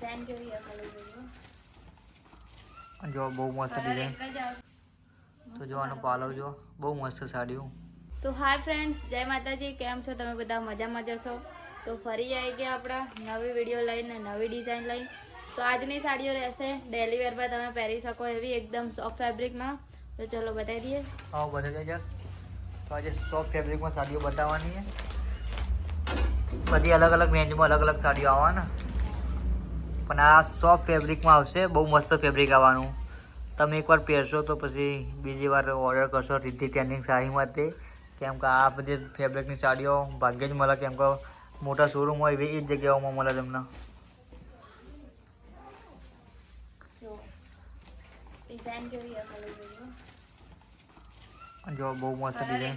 Design કેવી હશે લઈ જજો જો બહુ મસ્ત કલર ડિઝાઇન એક જ આવશે તો જો આનો પાલવ જો બહુ મસ્ત સાડીઓ તો હાય ફ્રેન્ડ્સ જય માતાજી કેમ છો તમે બધા મજામાં જશો તો ફરી આવી ગયા આપણા નવી વીડિયો લઈને નવી ડિઝાઇન લઈને તો આજની સાડીઓ રહેશે ડેલી વેરમાં તમે પહેરી શકો એવી એકદમ સોફ્ટ ફેબ્રિકમાં તો ચલો બતાવી દઈએ આવો બધે જાય તો આજે સોફ્ટ ફેબ્રિકમાં સાડીઓ બતાવવાની છે બધી અલગ અલગ રેન્જમાં અલગ અલગ સાડીઓ આવવાના પણ આ સોફ્ટ ફેબ્રિકમાં આવશે. બહુ મસ્ત ફેબ્રિક આવવાનું. તમે એકવાર પહેરશો તો પછી બીજી વાર ઓર્ડર કરશો રીતિ ટ્રેન્ડિંગ સાડીમાં તે. કેમ કે આ બધી ફેબ્રિકની સાડીઓ ભાગ્યે જ મળે. કેમ કે મોટા શોરૂમ હોય એ જ જગ્યાઓમાં મળે તમને. જો બહુ મસ્ત ડિઝાઇન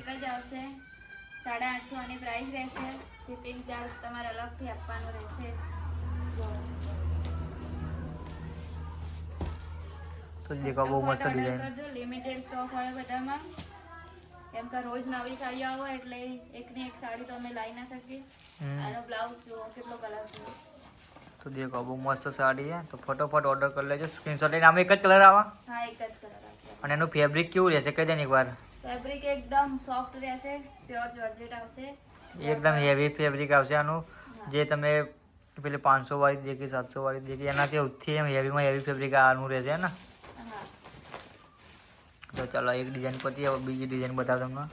સાડા આઠસો અને પ્રાઇસ રહેશે. શિપિંગ ચાર્જ તમારે અલગથી આપવાનો રહેશે. જો. દેખાવ બહુ મસ્ત ડિઝાઇન કરજો લિમિટેડ સ્ટોક હોય બધામાં. કેમ કે રોજ નવી સાડી આવે એટલે એકની એક સાડી તો અમે લઈ ના શકીએ. આનો બ્લાઉઝ જો કેટલો કલર છે તો દેખો બહુ મસ્ત સાડી છે. તો ફટોફટ ઓર્ડર કરી લેજો. સ્ક્રીનશોટ લઈને આમાં એક જ કલર આવા? હા એક જ કલર આવશે. અને એનું ફેબ્રિક કેવું રહેશે? કહી દે ને એકવાર. ફેબ્રિક એકદમ સોફ્ટ રહેશે પ્યોર જોર્જેટ આવશે. એકદમ હેવી ફેબ્રિક આવશે આનું. જે તમે પેલી પાંચસો વાળી દેખી સાતસો વાળી દેખી એનાથી સૌથી એમ હેવીમાં હેવી ફેબ્રિક આનું રહેશે ને? તો ચાલો એક ડિઝાઇન પતી હવે બીજી ડિઝાઇન બતાવો તમને.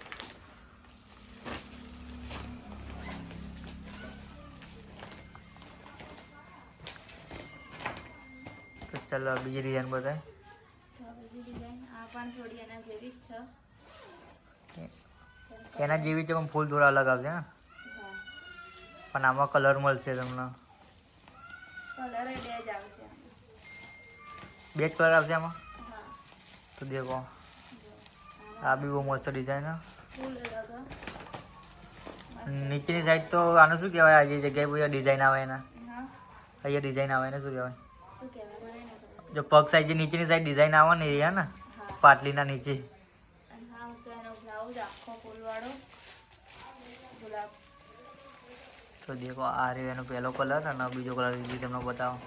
તો ચાલો બીજી ડિઝાઇન થોડી એના જેવી છે પણ ફૂલ થોડા અલગ આવશે ને પણ આમાં કલર મળશે તમને. બે જ કલર આવશે આમાં? તો દેખો. આ બી બહુ મસ્ત ડિઝાઇન નીચેની સાઈડ તો આનું શું કહેવાય? આ જે જગ્યાએ પૂરા ડિઝાઇન આવે એના. અહીંયા ડિઝાઇન આવે એને શું કહેવાય? જો પગ સાઈડ જે નીચેની સાઈડ ડિઝાઇન આવે ને એ ને પાટલીના નીચે. તો દેખો આ રહ્યો એનો પહેલો કલર અને બીજો કલર તમને બતાવો.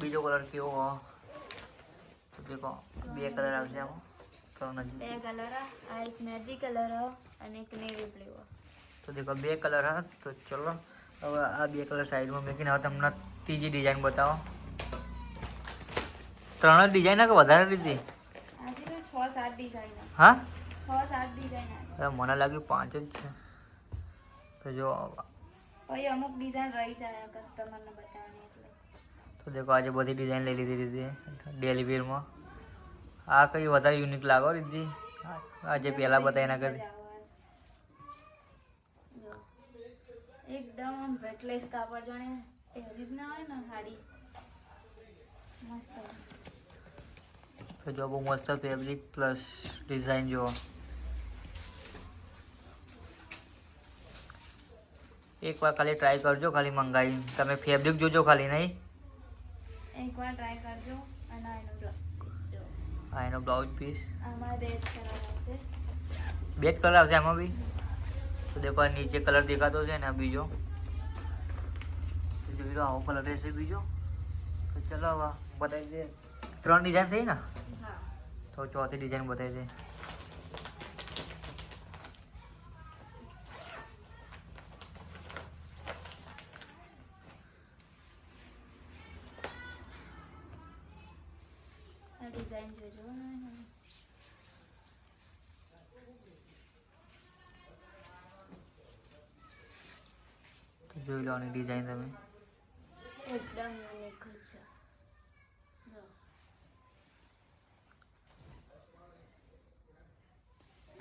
બીજો કલર કેવો દેખો બે કલર આવશે આમાં ત્રણ બે કલર આ એક મહેંદી કલર અને એક નેવી બ્લુ તો દેખો બે કલર હા. તો ચલો હવે આ બે કલર સાઈડમાં મૂકીને હવે તમને ત્રીજી ડિઝાઇન બતાવો. ત્રણ જ ડિઝાઇન કે વધારે લીધી? છ સાત ડિઝાઇન હા. છ સાત ડિઝાઇન મને લાગ્યું પાંચ જ છે. તો જો પછી અમુક ડિઝાઇન રહી જાય કસ્ટમરને બતાવવાની એટલે. તો દેખો આજે બધી ડિઝાઇન લઈ લીધી હતી ડેલી વેરમાં આ કઈ વધારે યુનિક લાગો રીધી આજે પહેલાં બતાવી એના કરતી જો એકદમ વેટલેસ કાપડ જાણે. એવી જ ના હોય ને સાડી મસ્ત. તો જો બહુ મસ્ત ફેબ્રિક પ્લસ ડિઝાઇન જો એકવાર ખાલી ટ્રાય કરજો ખાલી મંગાવી તમે ફેબ્રિક જોજો ખાલી નહીં? એકવાર ટ્રાય કરજો અને એનો જો આ એનો બ્લાઉઝ પીસ બે જ કલર આવશે આમાં બી? તો દેખો નીચે કલર દેખાતો છે ને આ બીજો. જોઈ બીજો આવો કલર રહેશે બીજો. તો ચલો હવે બતાવી દે ત્રણ ડિઝાઇન થઈ ને? તો ચોથી ડિઝાઇન બતાવી દે ડિઝાઇન જોજો જોઈ લો ડિઝાઇન તમે. એકદમ યુનિક છે.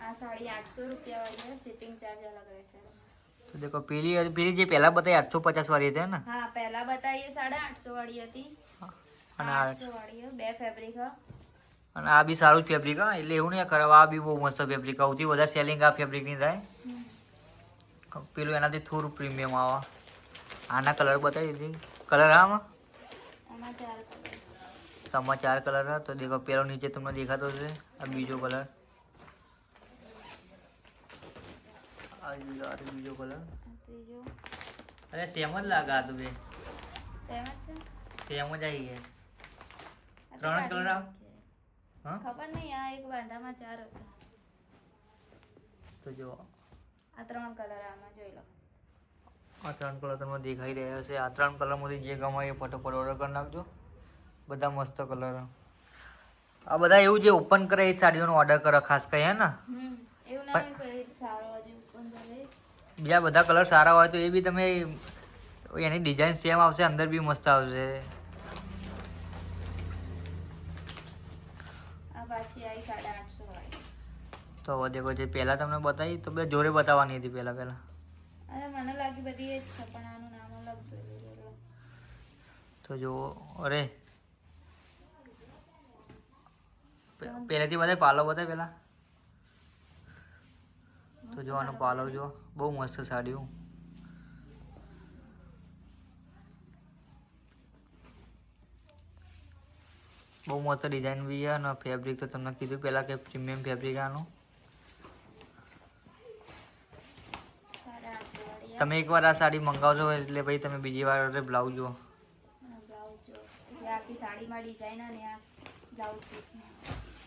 આ સાડી આઠસો રૂપિયા વાળી છે શિપિંગ ચાર્જ અલગ રહેશે તો દેખો પેલી પેલી જે પહેલા બતાવી આઠસો પચાસ વાળી હતી ને? હા પહેલા બતાવીએ સાડા આઠસો વાળી હતી. અને આ. બે ફેબ્રિક અને આ બી સારું જ ફેબ્રિક હા. એટલે એવું નહીં કરવા આ બી બહુ મસ્ત ફેબ્રિક સૌથી વધારે સેલિંગ આ ફેબ્રિકની થાય. પેલું એનાથી થોડું પ્રીમિયમ આવે. આના કલર બતાવી દીધી. કલર આમાં? આમાં ચાર કલર ચાર કલર હા તો દેખો પેલો નીચે તમને દેખાતો છે આ બીજો કલર આ બીજો કલર અરે સેમ જ લાગે આ તો બે. સેમ જ છે? સેમ જ આવી ગયા. ત્રણ? નાખીએ. હા? ખબર નહીં આ એક બાંધામાં ચાર હતા. તો જો. આ ત્રણ કલર આમાં જોઈ લો. આ ત્રણ કલર તમને દેખાઈ રહ્યા છે. આ ત્રણ કલરમાંથી જે ગમે એ ફટોફટ ઓર્ડર કરી નાખજો. બધા મસ્ત કલર. આ બધા એવું જે ઓપન કરે એ સાડીઓનો ઓર્ડર કરો ખાસ કરી હે ને? બીજા બધા કલર સારા હોય તો એ બી તમે એની ડિઝાઇન સેમ આવશે અંદર બી મસ્ત આવશે આ પાછી આવી સાડા આઠસો વાળી તો દેખો જે પહેલાં તમને બતાવી તો બે જોરે બતાવવાની હતી પહેલાં પહેલાં. અરે મને લાગી બધી એ જ છે પણ આનું નામ અલગ તો જો અરે. પહેલેથી બધા પાલો બતાવે પહેલાં. તો જો આનો પાલવ જો બહુ મસ્ત સાડીઓ બહુ મસ્ત ડિઝાઇન બી છે અને ફેબ્રિક તો તમને કીધું પહેલાં કે પ્રીમિયમ ફેબ્રિક આનું સાડા આઠસો વાળી તમે એકવાર આ સાડી મંગાવશો એટલે ભાઈ તમે બીજી વાર બ્લાઉઝ જુઓ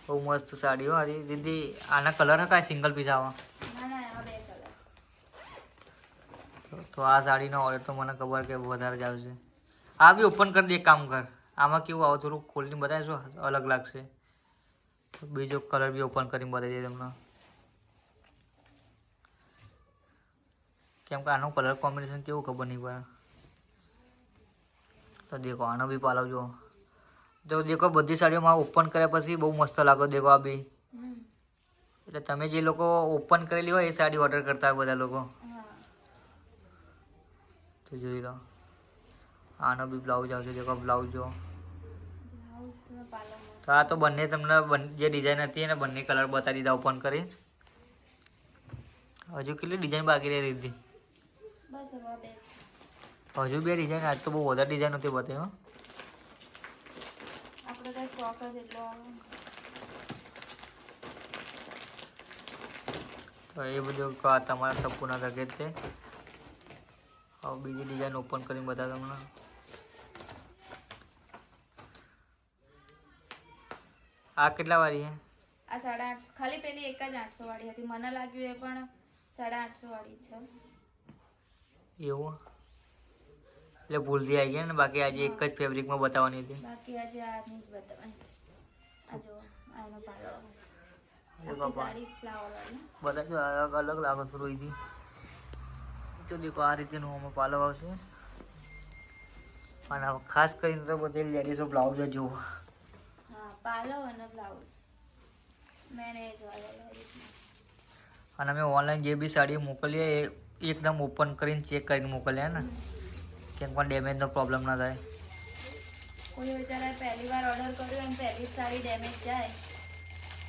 બહુ મસ્ત સાડીઓ હારી દીદી આના કલર હતા સિંગલ પીસ આવા? તો- આ સાડીનો ઓર્ડર તો મને ખબર કે વધારે જ આવશે. આ બી ઓપન કરી દે એક કામ કર. આમાં કેવું આવું થોડું ખોલીને બતાવીશું અલગ લાગશે. બીજો કલર બી ઓપન કરીને બતાવી દે તમને. કેમ કે આનો કલર કોમ્બિનેશન કેવું ખબર નહીં પડે. તો દેખો, આનો બી પાલવ જો તો દેખો, બધી સાડીઓમાં ઓપન કર્યા પછી બહુ મસ્ત લાગો દેખો આ બી. એટલે તમે જે લોકો ઓપન કરેલી હોય એ સાડી ઓર્ડર કરતા હોય બધા લોકો. તો જોઈ લો. આનો બી બ્લાઉઝ આવશે, દેખો બ્લાઉઝ જો. તો આ તો બંને તમને જે ડિઝાઇન હતી એને બંને કલર બતાવી દીધા ઓપન કરી. હજુ કેટલી ડિઝાઇન બાકી રહી હતી? હજુ બે ડિઝાઇન આજ તો બહુ વધારે ડિઝાઇન હતી બતાવી હો. આપણે તો સ્ટોક જ એટલો તો એ બધું ક- તમારા ટપ્પુના લગે જ છે. હવે બીજી ડિઝાઇન ઓપન કરીને બધા તમને. આ કેટલા વાળી છે? આ સાડા આઠસો ખાલી પેલી એક જ આઠસો વાળી હતી. મને લાગ્યું એ પણ સાડા આઠસો વાળી છે. એવું. એટલે ભૂલથી આવી ગયા ને બાકી આજે એક જ ફેબ્રિકમાં બતાવવાની હતી. બાકી આજે આ જ બતાવવાની આ આનો બધા જો અલગ અલગ લાગે થોડું અહીંથી તો દેખો આ રીતેનું અમે પાલવ આવશે. અને ખાસ કરીને તો બધી લેડીઝો બ્લાઉઝ જ જોવો હા અને બ્લાઉઝ મેં અને અમે ઓનલાઈન જે બી સાડી મોકલીએ એ એકદમ ઓપન કરીને ચેક કરીને મોકલીએ ને? કેમ પણ ડેમેજનો પ્રોબ્લેમ ના થાય. કોઈ બિચારાએ પહેલી વાર ઓર્ડર કર્યો એમ પહેલી જ સાડી ડેમેજ જાય.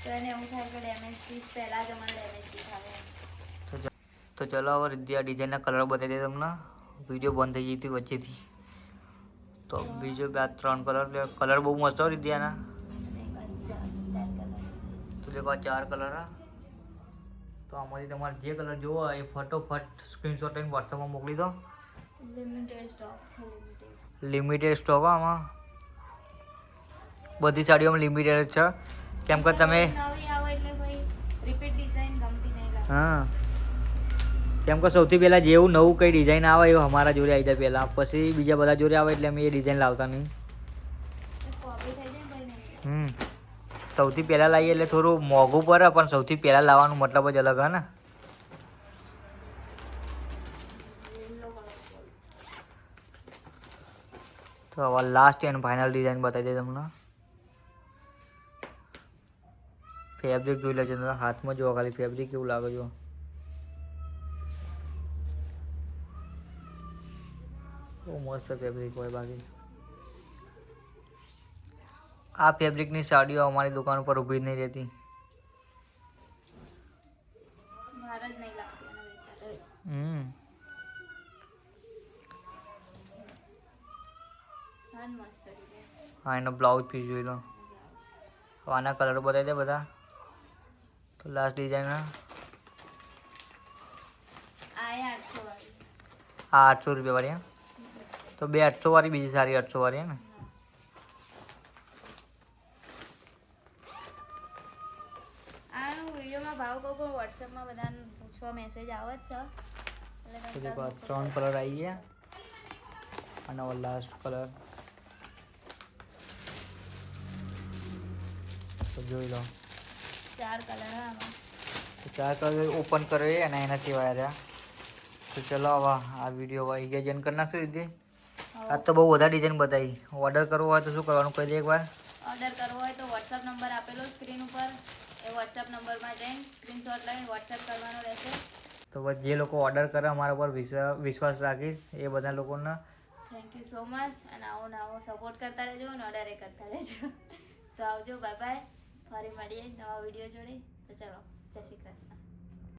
તો એને એવું થાય કે ડેમેજ પીસ પહેલાં જ અમારે ડેમેજ પીસ આવે તો ચ- તો ચલો હવે રીતિ આ ડિઝાઇનના કલર બતાવી દે તમને. વીડિયો બંધ થઈ ગઈ હતી વચ્ચેથી. તો બીજો બે આ ત્રણ કલર કલર બહુ મસ્ત હોય રીતિ આના. તો દેખો આ ચાર કલર હા. તો આમાંથી તમારે જે કલર જોવો હોય એ ફટોફટ સ્ક્રીનશોટ લઈને વોટ્સઅપમાં મોકલી દો. લિમિટેડ સ્ટોક છે લિમિટેડ લિમિટેડ સ્ટોક આમાં. બધી સાડીઓમાં લિમિટેડ છે. કેમ કે તમે હા. કેમ કે સૌથી પહેલાં જેવું નવું કઈ ડિઝાઇન આવે એવું અમારા જોડે આવી જાય પહેલાં. પછી બીજા બધા જોડે આવે એટલે અમે એ ડિઝાઇન લાવતા નહીં. હમ. સૌથી પહેલાં લાવીએ એટલે થોડું મોંઘું પડે, પણ સૌથી પહેલાં લાવવાનું મતલબ જ અલગ, હે ને? તો હવે લાસ્ટ એન્ડ ફાઇનલ ડિઝાઇન બતાવી દે તમને. ફેબ્રિક જોઈ લેજો તમે, હાથમાં જોવો ખાલી ફેબ્રિક કેવું લાગે જો બહુ મસ્ત ફેબ્રિક હોય બાકી. આ ફેબ્રિકની સાડીઓ અમારી દુકાન ઉપર ઊભી નહીં રહેતી. હા એનો બ્લાઉઝ પીસ જોઈ લો. આના કલર બતાવી દે બધા. તો લાસ્ટ ડિઝાઇન આ આઠસો રૂપિયા વાળી તો બે આઠસો વાળી બીજી સારી આઠસો વાળી ને આ પણ વોટ્સએપમાં બધાને પૂછવા મેસેજ આવે જ છે. એટલે આ ત્રણ કલર આવી ગયા. અને હવે લાસ્ટ કલર તો જોઈ લો. ચાર કલર હા ચાર કલર ઓપન કર્યો અને એના સિવાય રહ્યા. તો ચલો હવે આ વીડિયો આવી ગયા. જેન કરી નાખશું દીદી આજ તો બહુ વધારે ડિઝાઇન બતાવી. ઓર્ડર કરવો હોય તો શું કરવાનું? કહી દે એકવાર. ઓર્ડર કરવો હોય તો વોટ્સઅપ નંબર આપેલો સ્ક્રીન ઉપર. એ વોટ્સએપ નંબરમાં જઈને સ્ક્રીનશોટ લઈને વોટ્સએપ કરવાનો રહેશે. તો જે લોકો ઓર્ડર કરે અમારા પર વિશ્વાસ રાખીશ એ બધા લોકોને. થેન્ક યુ સો મચ અને આવો ને આવો સપોર્ટ કરતા રહેજો અને ઓર્ડર કરતા રહેજો. તો આવજો બાય બાય ફરી મળીએ નવા વીડિયો જોડે. તો ચલો જય શ્રી કૃષ્ણ.